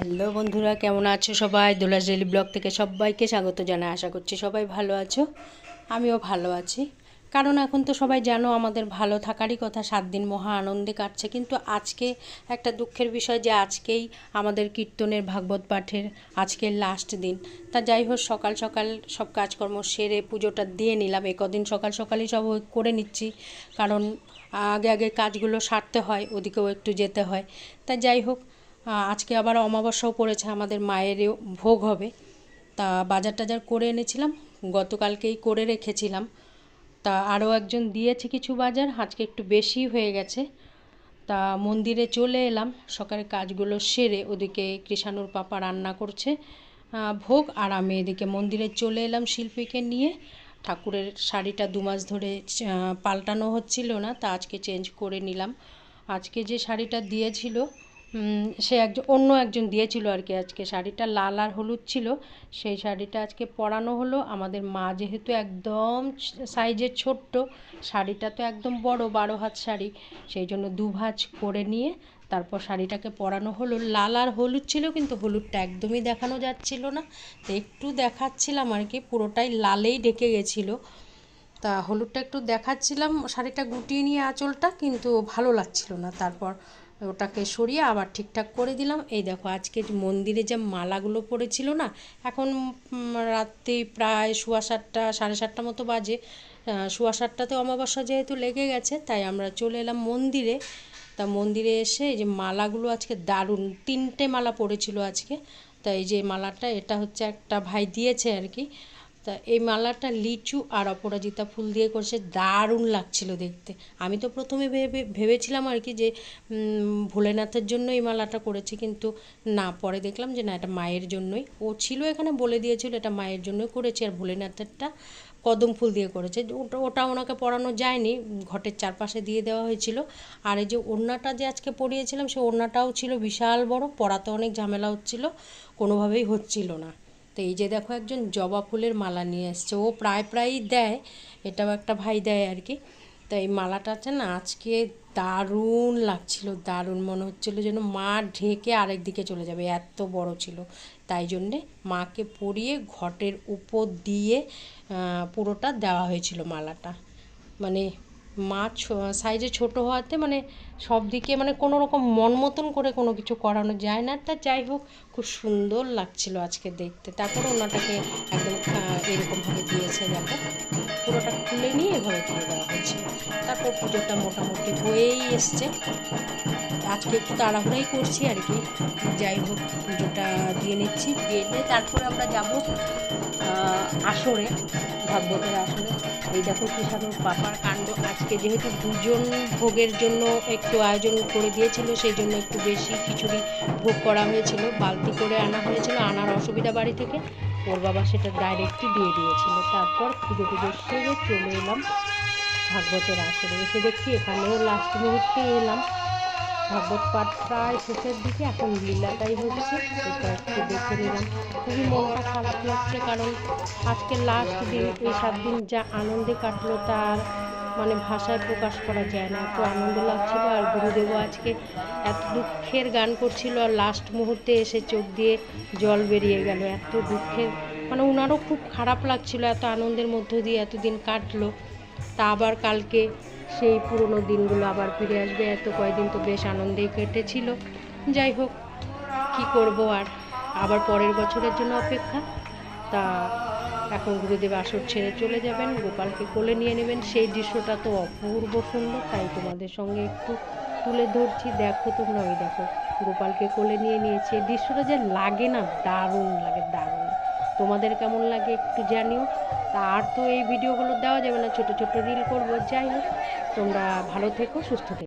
Hello বন্ধুরা, কেমন আছো সবাই? দোলাস ডেলি ব্লগ থেকে সবাইকে স্বাগত জানাই। আশা করছি সবাই ভালো আছো। আমিও ভালো আছি। কারণ এখন তো সবাই জানো, আমাদের ভালো থাকারই কথা, সাত দিন মহা আনন্দে কাটছে। কিন্তু আজকে একটা দুঃখের বিষয় যে আজকেই আমাদের কীর্তনের ভাগবত পাঠের আজকের লাস্ট দিন। তা যাই হোক, সকাল সকাল সব কাজকর্ম সেরে পুজোটা দিয়ে নিলাম। এ কদিন সকাল সকালই সব করে নিচ্ছি। কারণ আগে আগে কাজগুলো সারতে হয়, ওদিকেও একটু যেতে হয়। তা যাই হোক আজকে আবার অমাবস্যাও পড়েছে, আমাদের মায়েরও ভোগ হবে। তা বাজার টাজার করে এনেছিলাম, গতকালকেই করে রেখেছিলাম। তা আরও একজন দিয়েছে কিছু বাজার, আজকে একটু বেশি হয়ে গেছে। তা মন্দিরে চলে এলাম, সকালে কাজগুলো সেরে ওদিকে কৃষাণুর পাপা রান্না করছে ভোগ, আর আমি এদিকে মন্দিরে চলে এলাম শিল্পীকে নিয়ে। ঠাকুরের শাড়িটা দু মাস ধরে পাল্টানো হচ্ছিল না, তা আজকে চেঞ্জ করে নিলাম। আজকে যে শাড়িটা দিয়েছিল সে একজন অন্য একজন দিয়েছিল আর কি আজকে। শাড়িটা লাল আর হলুদ ছিল। সেই শাড়িটা আজকে পরানো হলো। আমাদের মা যেহেতু একদম সাইজের ছোট্ট, শাড়িটা তো একদম বড়, বারো হাত শাড়ি। সেই জন্য দুভাজ করে নিয়ে তারপর শাড়িটাকে পরানো হলো। লাল আর হলুদ ছিল কিন্তু হলুদটা একদমই দেখানো যাচ্ছিল না। তো একটু দেখাচ্ছিলাম আর কি, পুরোটাই লালেই ডেকে গেছিল। তা হলুদটা একটু দেখাচ্ছিলাম, শাড়িটা গুটিয়ে নিয়ে আঁচলটা, কিন্তু ভালো লাগছিল না। তারপর ওটাকে সরিয়ে আবার ঠিকঠাক করে দিলাম। এই দেখো আজকে মন্দিরে যে মালাগুলো পড়েছিল না, এখন রাত্রি প্রায় সোয়া সাতটা, সাড়ে সাতটা মতো বাজে। সোয়া সাতটাতে অমাবস্যা যেহেতু লেগে গেছে, তাই আমরা চলে এলাম মন্দিরে। তা মন্দিরে এসে এই যে মালাগুলো আজকে দারুণ, তিনটে মালা পড়েছিল আজকে। তা এই যে মালাটা, এটা হচ্ছে একটা ভাই দিয়েছে আর কি। তা এই মালাটা লিচু আর অপরাজিতা ফুল দিয়ে করছে, দারুণ লাগছিল দেখতে। আমি তো প্রথমে ভেবে, ভেবেছিলাম আর কি যে ভোলেনাথের জন্য এই মালাটা করেছি, কিন্তু না, পরে দেখলাম যে না, এটা মায়ের জন্যই। ও ছিল এখানে বলে দিয়েছিল, এটা মায়ের জন্যই করেছে, আর ভোলেনাথেরটা কদম ফুল দিয়ে করেছে। ওটা ওটা ওনাকে পরানো যায়নি, ঘটের চারপাশে দিয়ে দেওয়া হয়েছিল। আর এই যে ওড়নাটা যে আজকে পরিয়েছিলাম, সে ওড়নাটাও ছিল বিশাল বড় পরাতে অনেক ঝামেলা হচ্ছিল কোনোভাবেই হচ্ছিল না। তো এই যে দেখো একজন জবা ফুলের মালা নিয়ে এসছে। ও প্রায় প্রায়ই দেয়, এটাও একটা ভাই দেয় আর কি। তো এই মালাটা আছে না, আজকে দারুণ লাগছিল, দারুণ মনে হচ্ছিল যেন মা ঢেকে আরেক দিকে চলে যাবে, এত বড় ছিল। তাই জন্যে মাকে পরিয়ে ঘটের উপর দিয়ে পুরোটা দেওয়া হয়েছিল মালাটা। মানে মা সাইজে ছোট হওয়াতে মানে সব দিকে মানে কোনো রকম মন মতন করে কোনো কিছু করানো যায় না। তা যাই হোক, খুব সুন্দর লাগছিল আজকে দেখতে। তারপরে ওনাটাকে একদম এরকমভাবে দিয়েছে দেখো পুরোটা খুলে নিয়ে এভাবে দিয়ে দেওয়া হয়েছে। তারপর পুজোটা মোটামুটি হয়েই এসছে। আজকে একটু তাড়াহুড়াই করছি আর কি। যাই হোক, পুজোটা দিয়ে নিচ্ছি। দিয়ে তারপরে আমরা যাব আসরে, ভাগবতের আসরে। এই দেখো কিষানোর পাপার কাণ্ড। আজকে যেহেতু দুজন ভোগের জন্য একটু আয়োজন করে দিয়েছিল, সেই জন্য একটু বেশি খিচুড়ি ভোগ করা হয়েছিল, বালতি করে আনা হয়েছিল, আনার অসুবিধা বাড়ি থেকে। ওর বাবা সেটা ডাইরেক্টই দিয়ে দিয়েছিল। তারপর পুজো টুজো সেরে চলে এলাম ভাগবতের আসরে। এসে দেখছি এখানেও লাস্ট মুহূর্তে এলাম। ভাগবত পাঠ প্রায় শেষের দিকে, এখন লীলাটাই হচ্ছে, এটা একটু দেখে নিলাম। খুবই মনটা খারাপ লাগছে, কারণ আজকে লাস্ট দিন, এই সাত দিন যা আনন্দে কাটলো, তার মানে ভাষায় প্রকাশ করা যায় না। এত আনন্দ লাগছিল আর গুরুদেবও আজকে এত দুঃখের গান করছিল আর লাস্ট মুহূর্তে এসে চোখ দিয়ে জল বেরিয়ে গেল। এত দুঃখের মানে ওনারও খুব খারাপ লাগছিল এত আনন্দের মধ্য দিয়ে এতদিন কাটলো। তা আবার কালকে সেই পুরনো দিনগুলো আবার ফিরে আসবে। এত কয়দিন তো বেশ আনন্দেই কেটেছিল। যাই হোক, কি করব আর? আবার পরের বছরের জন্য অপেক্ষা। তা এখন গুরুদেব আসর ছেড়ে চলে যাবেন। গোপালকে কোলে নিয়ে নেবেন। সেই দৃশ্যটা তো অপূর্ব সুন্দর। তাই তোমাদের সঙ্গে একটু তুলে ধরছি। দেখো তোমরা ওই দেখো, গোপালকে কোলে নিয়ে নিয়েছি। দৃশ্যটা যে লাগে না, দারুণ লাগে, দারুণ। তোমাদের কেমন লাগে একটু জানিও। তা আর তো এই ভিডিওগুলো দেওয়া যাবে না, ছোট ছোট রিল করব। যাই হোক, তোমরা ভালো থেকো, সুস্থ থেকো।